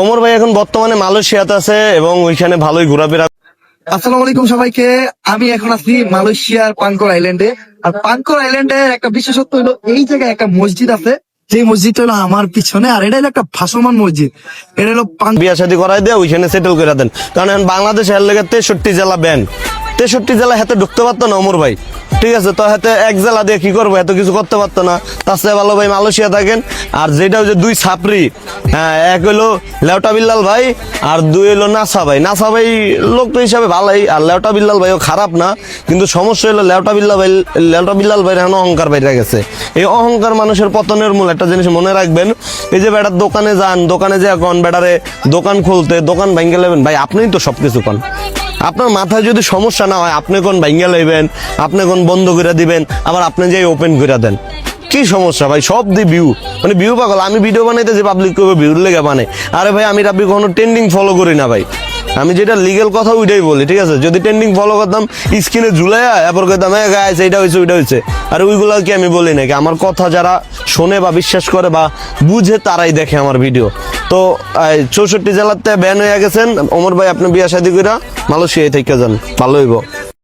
ওমর ভাই এখন বর্তমানে মালয়েশিয়াতে আছে এবং ওইখানে ভালোই ঘোরাফেরা আসসালামু আলাইকুম সবাইকে। আমি এখন আছি মালয়েশিয়ার পাঙ্কর আইল্যান্ডে। আর পাঙ্কর আইল্যান্ডে একটা বিশেষত্ব হলো এই জায়গায় একটা মসজিদ আছে। যে মসজিদটা হলো আমার পিছনে আর এটা হলো একটা ভাসমান মসজিদ। এটা হলো বিয়া শাদী করাই দিয়ে ওইখানে সেটেল করে দেন। কারণ এখন বাংলাদেশ এর লেগে তেষট্টি জেলা ব্যান তেষট্টি জেলা হাতে ঢুকতে পারতো না অমর ভাই। ঠিক আছে, তো হাতে এক জেলা দিয়ে কি করব? এত কিছু করতে পারতো না। তার চেয়ে ভালো ভাই মালয়েশিয়া থাকেন। আর যেটা হচ্ছে দুই ছাপরি হ্যাঁ এক হলো লেউটা বিল্লাল ভাই আর দুই হলো নাসা ভাই। নাসা ভাই লোক তো হিসাবে ভালোই, আর লেউটা বিল্লাল ভাইও খারাপ না। কিন্তু সমস্যা হলো লেউটা বিল্লাল ভাই লেউটা বিল্লাল ভাই এখন অহংকার বাইরে গেছে। এই অহংকার মানুষের পতনের মূল একটা জিনিস মনে রাখবেন, এই যে বেটার দোকানে যান, দোকানে যে এখন বেটারে দোকান খুলতে, দোকান ভাঙ্গে নেবেন। ভাই, আপনিই তো সবকিছু পান। আপনার মাথায় যদি সমস্যা না হয়, আপনি কোন ভাঙ্গে লইবেন, আপনি কোন বন্ধ করে দিবেন, আবার আপনি যে ওপেন করে দেন। কি সমস্যা ভাই? সব দি ভিউ মানে ভিউ পাগল, আমি ভিডিও বানাইতে যে পাবলিক করবে ভিউর লেগে বানাই আরে ভাই, আমি রাব্বি কখনো ট্রেন্ডিং ফলো করি না ভাই। আমি যেটা লিগেল কথা ওইটাই বলি, ঠিক আছে? যদি ট্রেন্ডিং ফলো করতাম, স্ক্রিনে ঝুলাইয়া এরপর করতাম হ্যাঁ গাইছে এটা হয়েছে ওইটা হয়েছে আর ওইগুলো কি আমি বলি নাকি? আমার কথা যারা শোনে বা বিশ্বাস করে বা বুঝে, তারাই দেখে আমার ভিডিও তো চৌষট্টি জেলাতে ব্যান হয়ে গেছেন। অমর ভাই, আপনি বিয়া শাদি কইরা মালয়েশিয়ায় থেকে যান। ভালো হইব।